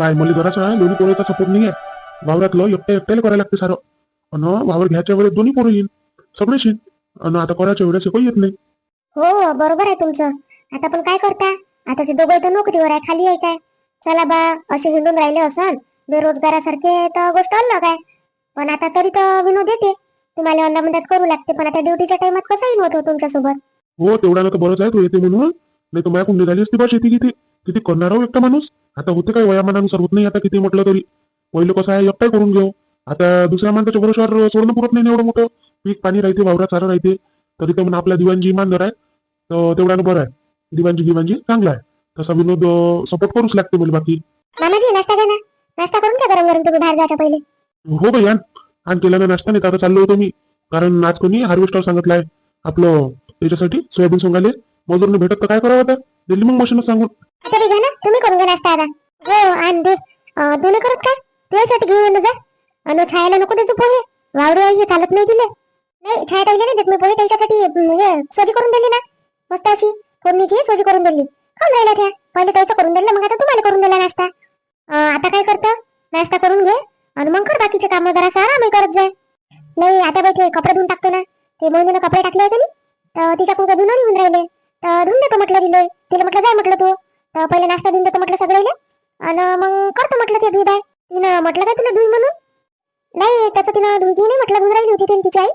पाय मुली घराचा आहे? दोन्ही पोराचा सपोर्ट नाही आहे वावरातलं एकट्या एकट्याला करायला लागते सारं. आणि वावर घ्यायच्या वेळेस दोन्ही पोरं येईल सगळे शिन. आणि आता करायच्या वेळेस काही येत नाही. हो हो बरोबर आहे तुमचं. आता पण काय करता? आता ते दोघं तर नोकरीवर आहे खाली आहे काय? चला बा असे हिंडून राहिले असन. बेरोजगारासारखे तर गोष्ट अलग आहे. पण आता तरी तर विनोद येते. तुम्हाला अंदा मदत करू लागते पण आता ड्युटीच्या टाइमात कसा हिंमत होतो तुमच्यासोबत? हो तेवढ्यानं तर बरंच आहे तो येते म्हणून. नाही तर माझ्याकडून निघाली असती बा शेती किती किती करणार हो एकटा माणूस. आता होते काय? वयामानानुसार होत नाही. आता किती म्हटलं तरी. पहिलं कसं आहे एकटाही करून घेऊ. आता दुसऱ्या माणसाच्या भरोश्यावर सोडणं पुरत नाही एवढं मोठं. पीक पाणी राहते वावरात सारं राहते. तरी तर म्हणून आपल्या दिवाणजी इमानदार आहे. तर तेवढ्यानं बरं आहे. दिवाणजी गिवाणजी चांगला आहे. तसा विनोद सपोर्ट करूच लागते बोल बाकी. मामाजी नाश्ता घ्या ना. नाश्ता करून घ्या गरम गरम. तुम्ही बाहेर जायच्या पहिले. हो बाई आण. केल्यानं नाश्ता नाही तर आता चाललो होतो मी. कारण आज कोणी हार्वेस्टर सांगितलंय आपलं त्याच्यासाठी सोयाबीन सोंगाले. मजूरने भेटत तर काय करावं आता? दिल्ली मग मशीनच सांगून. आता बी घ्या ना तुम्ही करून घ्या नाश्ता आता. हो आण दे दोन्ही करत काय? तुझ्यासाठी घेऊन ये जा. आणि छायाला नको देतो पोहे. वावडे आई चालत नाही दिले नाही छाया ताईला नाही देत मी पोहे त्याच्यासाठी हे सोजी करून दिली ना. मस्त अशी फोडणीची सोजी करून दिली. खाऊन राहिला त्या. पहिले त्याचं करून दिलं मग आता तुम्हाला करून दिला नाश्ता. आता काय करतं? नाश्ता करून घे आणि मग कर बाकीचे काम जरा मी करत जाय नाही आता बाई ते कपडे धुवून टाकतो ना. ते मोहिनीनं कपडे टाकले होते ना तर तिच्याकडून काय धुणं निघून राहिले? तर धुवून देतो म्हटलं दिले तिला म्हटलं जाय म्हटलं तू. तर पहिले नाश्ता देऊन देतो म्हटलं सगळ्याला आणि मग करतो म्हटलं ते दूध आहे तिनं म्हटलं काय तुला धुई म्हणून? नाही त्याचं तिनं धुई नाही म्हटलं धुवून राहिली होती तिने तिची आई.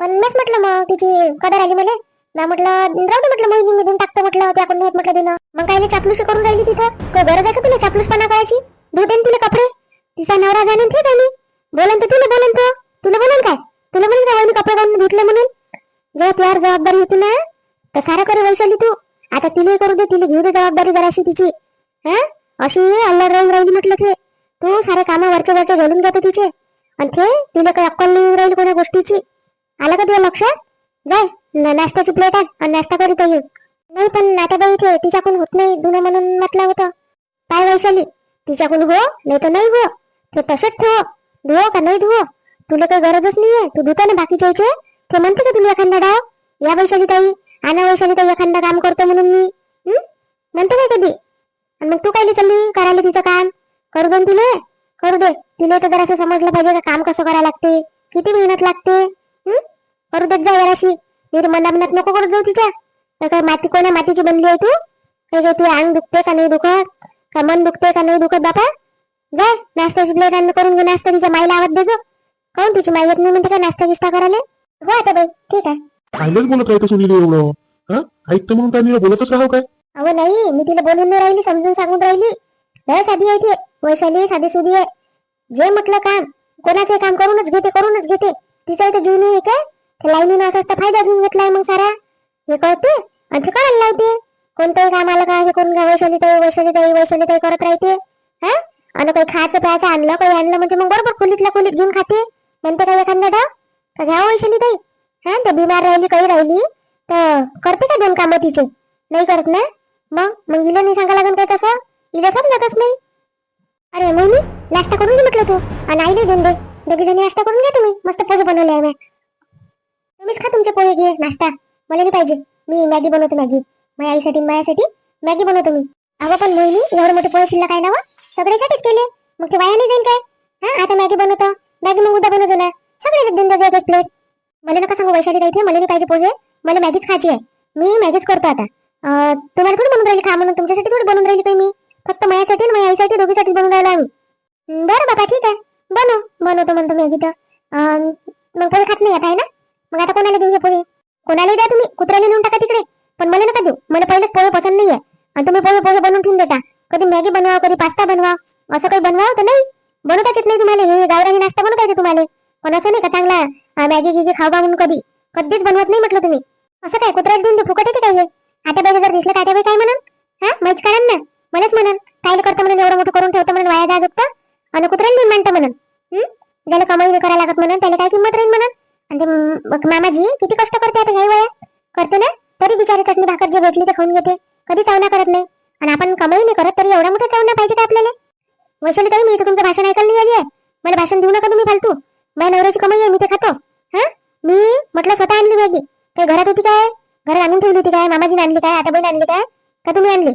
पण मीच म्हटलं मग तिची कदर आली मला. ना म्हटलं राहू दे म्हटलं मोहिनी मी धुवून टाकतो म्हटलं त्याकडून होत म्हटलं देणं मग काय चापलूस करून राहिली तिथं? काय गरज आहे का तुला चापलूसपणा करायची? धुते ना तिला कपडे. तिचा नवरा जाणे तेच आम्ही बोलन तर तुला बोलन तो. तुला बोलन काय? तुला म्हणून काय वहिनी कपडे घालून धुतले म्हणून? जेव्हा तुझ्यावर जबाबदारी होती ना तर सारा करे वैशाली तू. आता तिले करू दे तिले घेऊ दे जबाबदारी जराशी तिची. हा? अशी अल्लड राहून राहिली म्हटलं ते. तू सारे कामं वरच्या वरच्या झोलून जातो तिचे. आणि ते तिला काही अक्कल नाही येऊन राहिली गोष्टीची. आलं का तुला लक्षात? जाय न- नाश्त्याची प्लेट आहे आणि नाश्ता करीत येऊ. नाही पण आता बाई ते तिच्याकडून होत नाही धुणं म्हणून म्हटलं होतं. काय वैशाली? तिच्याकडून हो नाही तर नाही हो. ते तसेच ठेव. धुवो का नाही धुवो? तुला काही गरजच नाहीये. तू धुता ना बाकीच्या याचे ते म्हणते का तुला एखादा डाव या वैशाली ताई आणा वैशाली ताई काम करतो म्हणून मी म्हणते काय कधी? आणि मग तू काय चालली करायला तिचं काम? करू दे तिले करू दे. तिले तर जरासं समजलं पाहिजे का काम कसं करायला लागते किती मेहनत लागते करू देत जा जराशी. नीट मनात नको करत जाऊ तिच्या. तर काय माती कोण्या मातीची बनली आहे तू? काय काय तू अंग दुखते का नाही दुखत? का मन दुखते का नाही दुखत बापा? जाय नाश्त्याची प्लेट अन्न करून घे नाश्ता तिच्या माईला आवाज देजो. काऊन तिची माई येत नाही म्हणते का नाश्ता गिस्ता करायला? हो आता बाई ठीक आहे. आईलाच बोलत राहतो सुनील एवढं? हा? ऐकतं म्हणून काय मी बोलतच राहू काय? अहो नाही मी तिला बोलून नाही राहिली समजून सांगून राहिली. लय साधी आहे ती वैशाली साधी सुधी आहे. जे म्हटलं काम कोणाचे काम करूनच घेते करूनच घेते. तिचा इथे जीव नाही आहे काय? त्या लाईनीनं असा तर फायदा घेऊन घेतलाय मग सारा. हे कळते? आणि ते करायला लावते. कोणतंही काम आलं का हे करून घ्या वैशाली ताई वैशाली ताई वैशाली ताई करत राहते. हा? आणि काही खायचं प्यायचं आणलं काही आणलं म्हणजे मग बरोबर खोलीतल्या खोलीत घेऊन खाते. म्हणते काय एखादा डाव का घ्या वैशाली ताई हा ते बिमार राहिली काही राहिली. तर करते का दोन कामं तिचे? नाही करत ना? मग? मग हिला नाही सांगा लागेल काय तसं? हिला समजतच नाही. अरे मोहिनी नाश्ता करून घे म्हटलं तू. आणि आईला देऊन दे. दोघी जणी नाश्ता करून घ्या तुम्ही. मस्त पोहे बनवले आहे तुम्हीच खा तुमचे पोहे घे नाश्ता. मला नाही पाहिजे. मी मॅगी बनवतो मॅगी. माझ्या आईसाठी माझ्यासाठी मॅगी बनवतो मी. अगं पण मोहिनी एवढे मोठे पोहे शिल्लक आहे ना सगळ्यासाठीच केले. मग ते वाया नाही जाईल काय? हा आता मॅगी बनवतो. मॅगी मग उद्या बनवतो ना. सगळे देऊन द्यायचे एक प्लेट मला नका सांगू वैशाली काही मला नाही पाहिजे पोहे. मला मॅगीच खायची आहे. मी मॅगीच करतो आता. तुम्हाला थोडी बनवून राहिली खा म्हणून? तुमच्यासाठी थोडी बनवून राहिली काही मी फक्त माझ्यासाठी माझ्या आईसाठी दोघीसाठी बनवून राहिलो आम्ही. बरं बाबा ठीक आहे. बनव. बनवतो म्हणतो मॅगी तर. मग पोहे खात नाही आता आहे ना? मग आता कोणाला देऊ पोहे? कोणाला द्या तुम्ही. कुत्र्याला नेऊन टाका तिकडे. पण मला नका देऊ. मला पहिलेच पोहे पसंत नाहीये. आणि तुम्ही पोहे पोहे बनवून ठेवून देता. कधी मॅगी बनवा कधी पास्ता बनवा असं काही बनवा तर नाही? बनवताच येत नाही तुम्हाला. हे गावरानी नाश्ता बनवता येते तुम्हाला. पण असं नाही का चांगला मॅगी गिगी बा म्हणून कधी. कधीच बनवत नाही म्हटलं तुम्ही. असं काय कुत्र्याला देऊन दे फुकट येते काय हे? आता जर दिसलं काय काय म्हणून? हा? मैच कारण ना? मलाच म्हणून. काय करतं म्हणून एवढं मोठं करून ठेवतं म्हणून वाया जात होतं आणि कुत्र्याला देऊन म्हणतं म्हणून. ज्याला कमाई करायला लागत म्हणून त्याला काय किंमत राहील म्हणून? आणि ते मामाजी किती कष्ट करते आता ह्या वयात? करते ना? तरी बिचारी चटणी भाकर जे भेटली ते खाऊन घेते. कधी चावना करत नाही. आणि आपण कमाई नाही करत तरी एवढा मोठा चावना पाहिजे का आपल्याला? वैशाली ताई मी तुमचं भाषण ऐकायला नाही आली आहे. मला भाषण देऊ नका तुम्ही फालतू. माझ्या नवऱ्याची कमाई आहे मी ते खातो। हा? मी म्हटलं स्वतः आणली मॅगी. काही घरात होती काय? घरात आणून ठेवली होती काय? मामाजीने आणली काय? आता बहीण आणली काय? का तुम्ही आणली?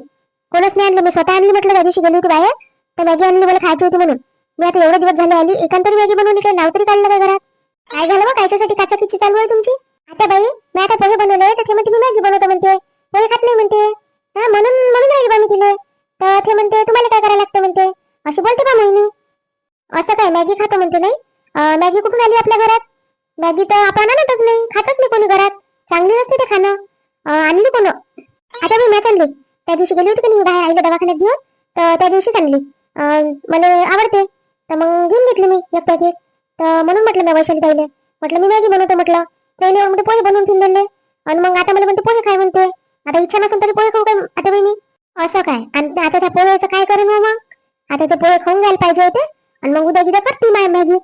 कोणच नाही आणली. मी स्वतः आणली म्हटलं त्या दिवशी गेली होती बाहेर. तर मॅगी आणली मला खायची होती म्हणून. मी आता एवढे दिवस झाले आली एकांतरी मॅगी बनवली काय नाव तरी काढलं काय घरात? काय झालं मग कायच्यासाठी काचाकिची चालू आहे तुमची? आता बाई मी आता पोहे बनवले तर ते म्हणते मी मॅगी बनवतो म्हणते. पोहे खात नाही म्हणते. हा म्हणून म्हणून राहिली बा मी तिले. तर ते म्हणते तुम्हाला काय करायला लागतं म्हणते? अशी बोलते बा मोहिनी. असं काय मॅगी खातो म्हणते नाही? मॅगी कुठून आली आपल्या घरात? मॅगी तर आपण आणतच नाही खातच नाही कोणी घरात. चांगली नसते ते खाणं. आणली कोण? आता मी मॅच आणली. त्या दिवशी गेली होती की नाही मी बाहेर आईला दवाखान्यात घेऊन? तर त्या दिवशीच आणली. मला आवडते. तर मग घेऊन घेतली मी एक पॅकेट तर म्हणून म्हटलं मी वैशाली ताईले. म्हटलं मी मॅगी बनवतो म्हटलं. त्याने म्हणते पोहे बनवून ठेवून दिले. आणि मग आता मला म्हणते पोहे खाय म्हणते. आता इच्छा नसेल तरी पोहे खाऊ काय आता बाई मी? असं काय? आणि आता त्या पोह्याचं काय करेन मग? आता ते पोहे खाऊन घ्यायला पाहिजे होते. आणि मग उद्या गिद्या करते माय मॅगी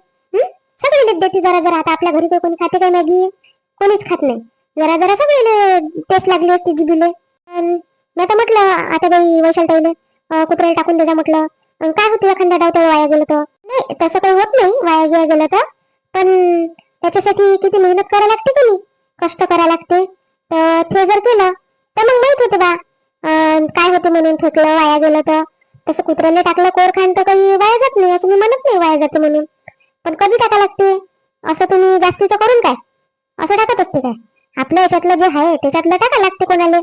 सगळी देते जरा जरा आता आपल्या घरी तर कोणी खाते काय मॅगी? कोणीच खात नाही. जरा जरा सगळी टेस्ट लागली असते जिबीले मी आता म्हटलं आता बाई वैशाल ताईले कुत्र्याला टाकून त्याच्या म्हटलं. काय होतं एखादा डाव तर वाया गेलं तर? नाही तसं काही होत नाही वाया गेलं गेलं तर. पण त्याच्यासाठी किती मेहनत करायला लागते की कष्ट करायला लागते. तर ते जर केलं तर मग माहीत होतं बा. काय होतं म्हणून फेकलं वाया गेलं तर? तसं कुत्र्याला टाकलं कोर खाण तर काही वाया जात नाही असं मी म्हणत नाही वाया जाते म्हणून. पण कधी टाका लागते? असं तुम्ही जास्तीचं करून काय? असं टाकत असते काय? आपल्या याच्यातलं जे आहे त्याच्यातलं टाका लागते कोणाला?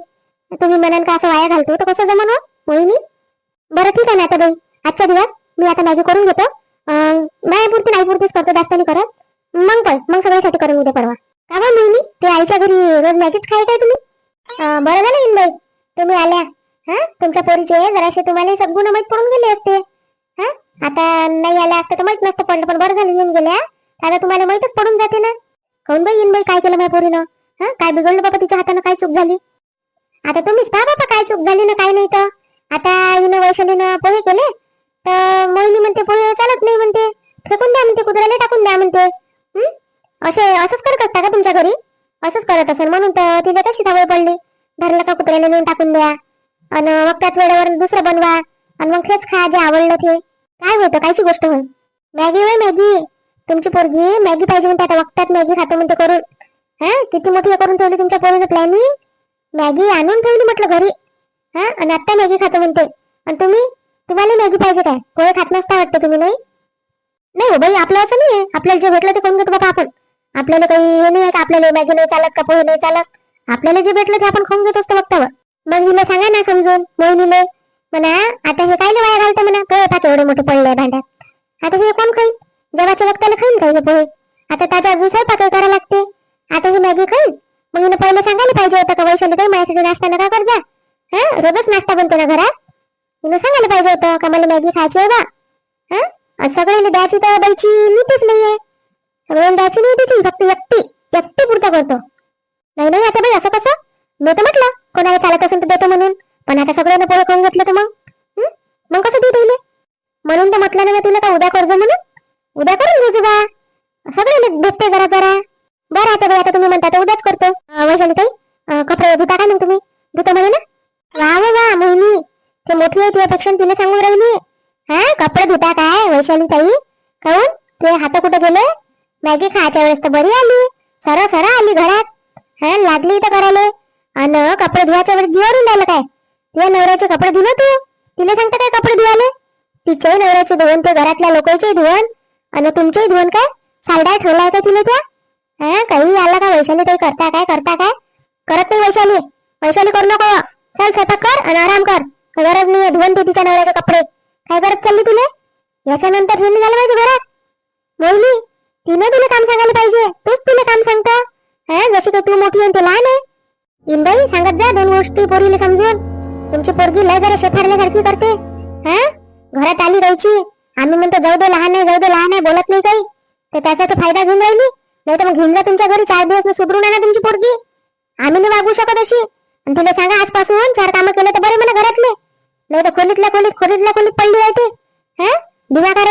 तुम्ही म्हणाल का असं वाया घालतो? तर कसं जमन हो मोहिनी? बरं ठीक आहे ना आता बाई. आजच्या दिवस मी आता मॅगी करून घेतो. मायापुरती माझ्यापुरती नाही पुरतीच करतो जास्त नाही करत. मग काय मग सगळ्यासाठी करून उद्या परवा. का बा मोहिनी? ते आईच्या घरी रोज मॅगीच खाय काय तुम्ही? बरं झालं इन बाई. तुम्ही आल्या. हा? तुमच्या पोरीचे जराशे तुम्हाला सगळं माहीत पडून गेले असते. बरं झालं येऊन गेल्या. आता तुम्हाला माहितच पडून जाते ना. काऊन बाई येईन बाई? काय केलं माझ्या पोरीनं? हा? काय बिघडलं बाबा तिच्या हातानं? काय चूक झाली? आता तुम्हीच पहा बाबा काय चूक झाली ना काय नाही तर. आता हिनं वैशालीनं पोहे केले. तर मोहिनी म्हणते पोहे चालत नाही म्हणते. फेकून द्या म्हणते कुत्र्याला टाकून द्या म्हणते. असे असंच करत असता का तुमच्या घरी? असंच करत असेल. म्हणून तर तिला कशी सवय पडली. धरलं का कुत्र्याला नेऊन टाकून द्या. आणि मग त्याच वेळेवर दुसरं बनवा. आणि मग तेच खा जे आवडलं ते. काय होतं? कायची गोष्ट होईल मॅगी वय मॅगी. तुमची पोरगी मॅगी पाहिजे म्हणते आता वक्तात मॅगी खातो म्हणते करून. हा किती मोठी हे करून ठेवली तुमच्या पोरीनं प्लॅनिंग मॅगी आणून ठेवली म्हटलं घरी. हा आणि आता मॅगी खातो म्हणते. आणि तुम्ही तुम्हाला मॅगी पाहिजे काय? पोहे खात नसता वाटतं तुम्ही नाही? नाही हो बाई आपलं असं नाही आहे आपल्याला जे भेटलं ते करून घेतो बाबा आपण. आपल्याला काही हे नाही आहे का? आपल्याला मॅगी नाही चालत का? पोहे नाही चालत. आपल्याला जे भेटलं ते आपण खाऊन घेत असतो वक्तावर. मग हिला सांगा ना समजून मोहिनीले. म्हणा आता हे काय वाया घालतं म्हणा? पोहे पाच एवढे मोठे पडले भांड्यात. आता हे कोण खाईल? जेवाच्या वक्ताला खाईन का हे पोहे. आता ताजा अजून स्वयंपाक करायला लागते. आता ही मॅगी खाईन मग हिनं पहिले सांगायला पाहिजे होतं का वैशाली काही माझ्यासाठी नाश्ता नका कर जा हा? रोजच नाश्ता बनते ना घरात? हिनं सांगायला पाहिजे होतं का मला मॅगी खायची आहे बा. हा? आणि सगळ्यांना द्यायची तर द्यायची नीतच नाहीये. सगळ्यांना द्यायची नाही तिची फक्त एकटी एकटी पुरता करतो. नाही नाही आता बाई असं कसं? मी तर काऊन हात कुठे गेले? मॅगी खायच्या वेळेस तर बरी आली. सर सरा आली घरात. हा लागली तर करायला अन कपडे धुवायच्या वेळेस जीवारून राहिलं काय? तुझ्या नवऱ्याचे कपडे धुणं तू? तिला सांगता काय कपडे धुवाले तिच्याही नवऱ्याचे धुवून ते घरातल्या लोकांचे धुवून. आणि तुमचेही धुवून काय? सालडा ठेवलाय का तिने त्या? हा काही आला का वैशाली? काही करता काय? करता काय? करत नाही वैशाली. वैशाली करू नको. चल स्वयंपाक कर आणि आराम कर. गरज नाही धुवून ते तिच्या नवऱ्याचे कपडे. काय करत चालली तुले? याच्यानंतर हे निघालं पाहिजे घरात. मोहिनी तिने तुला काम सांगायला पाहिजे. तूच तुला काम सांगता. हा जशी का तू मोठी आणि ते लहान आहे. इंबाई सांगत जा दोन गोष्टी पोरीला समजून. तुमची पोरगी लय जरा शेफारल्यासारखी करते. हा? घरात आली राहायची आम्ही म्हणतो जाऊ दे लहान आहे जाऊ दे लहान आहे बोलत नाही काही. तर त्याचा तर फायदा घेऊन राहिली. नाही तर मग घेऊन जा तुमच्या घरी चार दिवस सुधरून आणा तुमची पोरगी? आम्ही नाही वागू शकत अशी. आणि तिला सांगा आजपासून चार कामं केले तर बरे म्हणा घरातले. नाही तर खोलीतल्या खोलीत खोलीतल्या खोलीत पडली राहते. हा? दिमागावर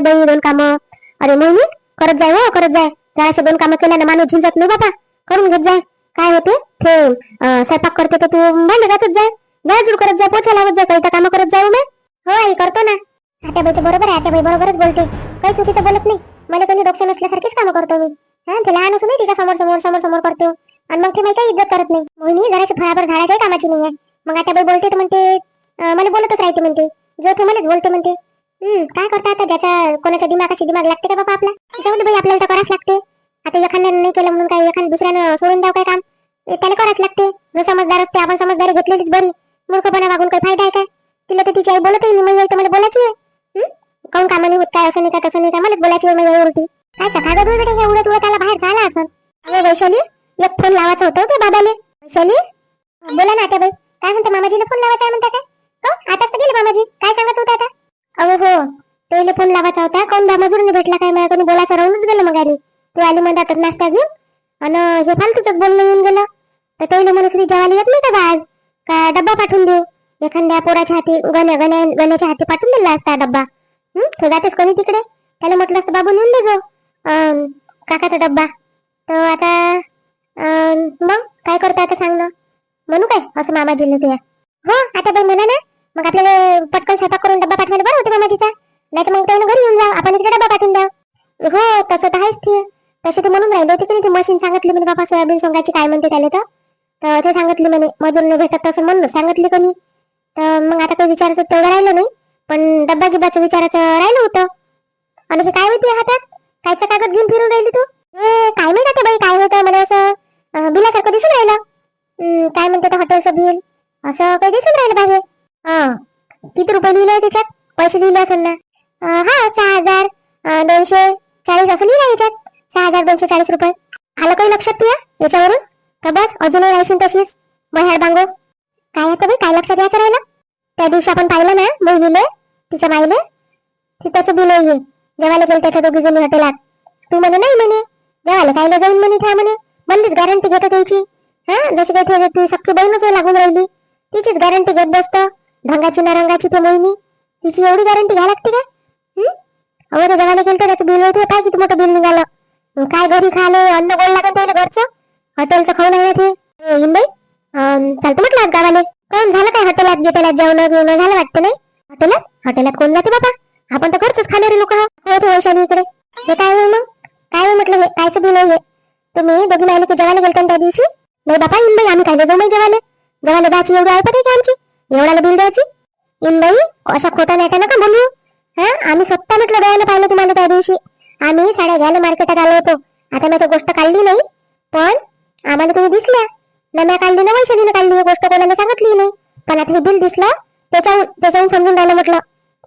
पोरीला बाई दोन कामं. अरे मोहिनी करत जाय हो करत जाय. त्या दोन कामं केल्यानं माणूस झिंजत नाही बाबा. करून घेत जाय. काय होते ते? स्वयंपाक करते तर तू भांडे घासत जाय. जाय करत जाय पोछा लावत जाय काही कामं करत जाऊ मी हो आई करतो ना. आता बाईचं बरोबर आहे आता बाई बरोबरच बोलते. काही चुकीचं बोलत नाही. मला कोणी डोकं नसल्यासारखीच कामं करतो मी. हा ते लहान असून तिच्या समोर समोर समोर समोर करतो. आणि मग ते माहिती काही इज्जत करत नाही. मोहिनी जराशी फळाभर झाडाच्याही कामाची नाही आहे. मग आता बाई बोलते तर म्हणते मला बोलतच राहते म्हणते. जो ते मलाच बोलते म्हणते. हम्म काय करता आता? ज्याच्या कोणाच्या दिमागाशी दिमाग लागते का बाबा आपला? जाऊ दे बाई आपल्याला तर करावंच लागते. आता एखाद्यानं नाही केलं म्हणून काय एखाद्या दुसऱ्यानं सोडून द्यावं काय काम? ते त्याला करावंच लागते. जो समजदार असते आपण समजदारी घेतलेलीच बरी. मूर्खपणा वागून काही फायदा आहे काय? तिला तर तिची आई बोलतही नाही. मग आई तर मला बोलायची आहे. काऊन कामाने होत काय? असं नाही का तसं नाही का? मला बोलायची आहे माझ्या उलटी काय का कागद वगैरे हे उडत उडत त्याला बाहेर झाला असं अरे वैशाली एक फोन लावायचा होता हो त्या बाबाले. वैशाली? बोला ना आता बाई. काय म्हणते मामाजीला फोन लावायचा आहे म्हणता काय? हो आताच तर गेले मामाजी. काय सांगत होता आता? अहो हो. त्याला फोन लावायचा होता. कोण बा भेटला काय मला? कोणी बोलायचं राहूनच गेलं मग आधी तू आली म्हणतात नाश्ता घेऊन. आणि हे फालतूच बोलणं येऊन गेलं. तर त्याला म्हणत होती जेवायला येत नाही का बा आज का डब्बा पाठवून देऊ? एखाद्या पोराच्या हाती गण्या गण्या गण्याच्या हाती पाठवून दिला असता डब्बा. हं? तो जातेस कोणी तिकडे? त्याला म्हटलं असतं बाबू नेऊन देजो अं, काकाचा डब्बा. तर आता मग काय करता आता सांग ना. म्हणू काय? असं मामाजीला ते हो आता बाई म्हणा ना. मग आपल्याला पटकन स्वयंपाक करून डब्बा पाठवायला बरं होते मामाजीचा? नाही तर मग त्यानं घरी येऊन जा आपण इकडे डब्बा पाठवून द्या हो तसं तर आहेच ते तसे ते म्हणून राहिले होते की नाही ती मशीन सांगितली म्हणे बाबा सोयाबीन सोंगाची काय म्हणते त्याला तर? तर ते सांगितले म्हणे मजूर न भेटत तसं म्हणून सांगितले कमी तर मग आता काही विचारायचं तेवढं राहिलं नाही पण डब्बा गिब्बाचं विचारायचं राहिलं होतं. आणि हे काय होती हातात? कायचा कागद घेऊन फिरून राहिली तू? हे काय माहीत आता बाई काय होतं? मला असं बिलासारखं दिसून राहिलं. काय म्हणते हॉटेलचं बिल? असं काही दिसून राहिलं बाहेर. हा. किती रुपये लिहिले त्याच्यात? पैसे लिहिले असेल ना. हा सहा हजार दोनशे चाळीस असं लिहिलं याच्यात सहा हजार दोनशे चाळीस रुपये. आलं काही लक्षात तुया? याच्यावरून? तर बस अजूनही राहशील तशीच? बहार बांगो. काय आता बाई काय लक्षात यायचं राहिलं? त्या दिवशी आपण पाहिलं ना मोहिनीले तिच्या माईले ती त्याचं बिल आहे. जेवायला गेलं त्याच्या दोघी जणी हॉटेलात. तू म्हणे नाही म्हणे. जेवायला खायला जाईन म्हणे त्या म्हणे. म्हणलीच गॅरंटी घेतो त्याची. हा जशी काही ते सख्खी बहीणच आहे लागून राहिली. तिचीच गॅरंटी घेत बसतं. ढंगाची ना रंगाची ते मोहिनी? तिची एवढी गॅरंटी घ्या लागते का? हं? अहो ते जेवायला गेलं त्याचं बिल होते काय किती मोठं बिल निघालं. मग काय घरी खाले अन्न गोड लागत त्याला घरचं? हॉटेलचं खाऊन नाही ते हिंबाई? चालतं म्हटलं आज गावाले. कोण झालं काय हॉटेलात गिटेलात जेवण बिवणं झालं वाटतं नाही? हॉटेलात? हॉटेलात कोण जाते बाबा? आपण तर घरचंच खाणारे लोक आहोत. हो, हो, वैशाली इकडे. हे काय होईल मग? काय होईल म्हटलं हे? कायचं बिल आहे तुम्ही बघून आले की जेवायला गेलता त्या दिवशी? नाही बाबा हिंबाई आम्ही खायला जाऊ नाही जेवायला. जेवायला जायची एवढी आहे का आमची? एवढ्याला बिल द्यायची? हिंबाई अशा खोटा नाट्या नका बोलू. हा? आम्ही स्वतः म्हटलं डोळ्यानं पाहिलं तुम्हाला त्या दिवशी. आम्ही साड्या घ्यायला मार्केटात आलो होतो. आता मी तो गोष्ट काढली नाही. पण आम्हाला तुम्ही दिसल्या. नम्या काढली ना वैशालीने काढली ही गोष्ट कोणाला सांगितली नाही. पण आता हे बिल दिसलं त्याच्याहून त्याच्याहून समजून राहिलं म्हटलं.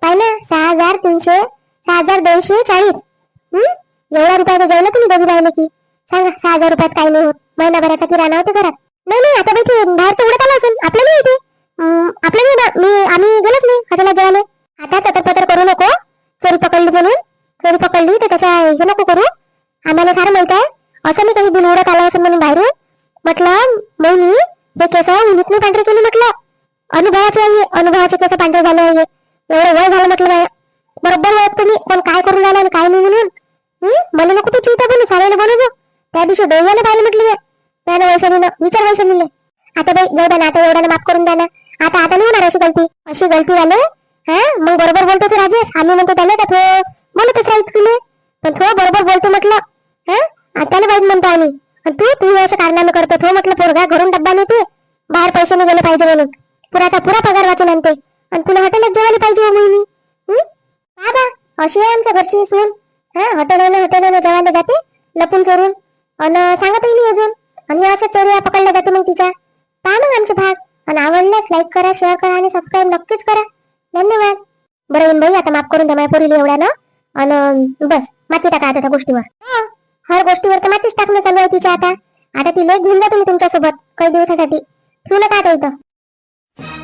पाय ना सहा हजार तीनशे सहा हजार दोनशे चाळीस. हम्म एवढ्या रुपयाचं जेवलं तुम्ही दोघी राहिले की सांगा सहा हजार रुपयात काही नाही होत. महिनाभराचा किराणा होते घरात. नाही नाही आता माहिती बाहेरचं उडत आलं असेल. आपलं नाही येते आपलं नाही मी आम्ही गेलोच नाही हॉटेलात जेवायला. आता ततर करू नको. चोरी पकडली म्हणून. चोरी पकडली तर त्याच्या हे नको करू. आम्हाला सारं माहीत आहे. असं नाही काही बिल उडत आलं असं म्हणून बाहेरून. म्हटलं मोहिनी हे केस उन्हीत पांढरे केले म्हटलं. अनुभवाचे आहे अनुभवाचे केस पांढरे झाले आहे एवढं वय झालं म्हटलं बाया. बरोबर वय तुम्ही पण काय करून राहिला आणि काय नाही म्हणून? मला नको तू चिंता बनू साऱ्याला बनवजो त्या दिवशी डोळ्याने पाहिलं म्हटलं मी. त्यानं वैशालीनं विचार वैशालीने आता बाई जाऊ द्या ना आता एवढा आता आता नाही होणार अशी गलती. अशी गलती झाली हा? मग बरोबर बोलतो तू राजेश? आम्ही म्हणतो त्याला का थो म्हणतच राहील तुले पण थो बरोबर बोलतो म्हटलं हा? आता त्याला वाईट म्हणतो आम्ही. आणि तू तू अशा कारणाने करतो. थो म्हटलं पोरगा घरून डब्बा नेते बाहेर पैसे नाही गेले पाहिजे म्हणून. पुराचा पुरा पगार वाचून आणते. आणि तुला हॉटेलात जेवायला पाहिजे हो बाबा अशी आहे आमच्या घरची सून. हा? हॉटेलाने हॉटेलाने जेवायला जाते लपून चोरून. आणि सांगतही नाही अजून. आणि अशा चोऱ्या पकडल्या जाते मग तिच्या. पहा मग आमचे भाग. आणि आवडल्यास लाईक करा शेअर करा आणि सबस्क्राईब नक्कीच करा. धन्यवाद. बरं येईन बाई आता माफ करून द्या माझ्या पोरीला एवढ्यानं. आणि बस माती टाका आता त्या गोष्टीवर. हर गोष्टीवर तर मातीच टाकणं चालू आहे तिच्या आता. आता ती लेख घेऊन जा तुम्ही तुमच्यासोबत काही दिवसासाठी. ठेवलं का आता इथं?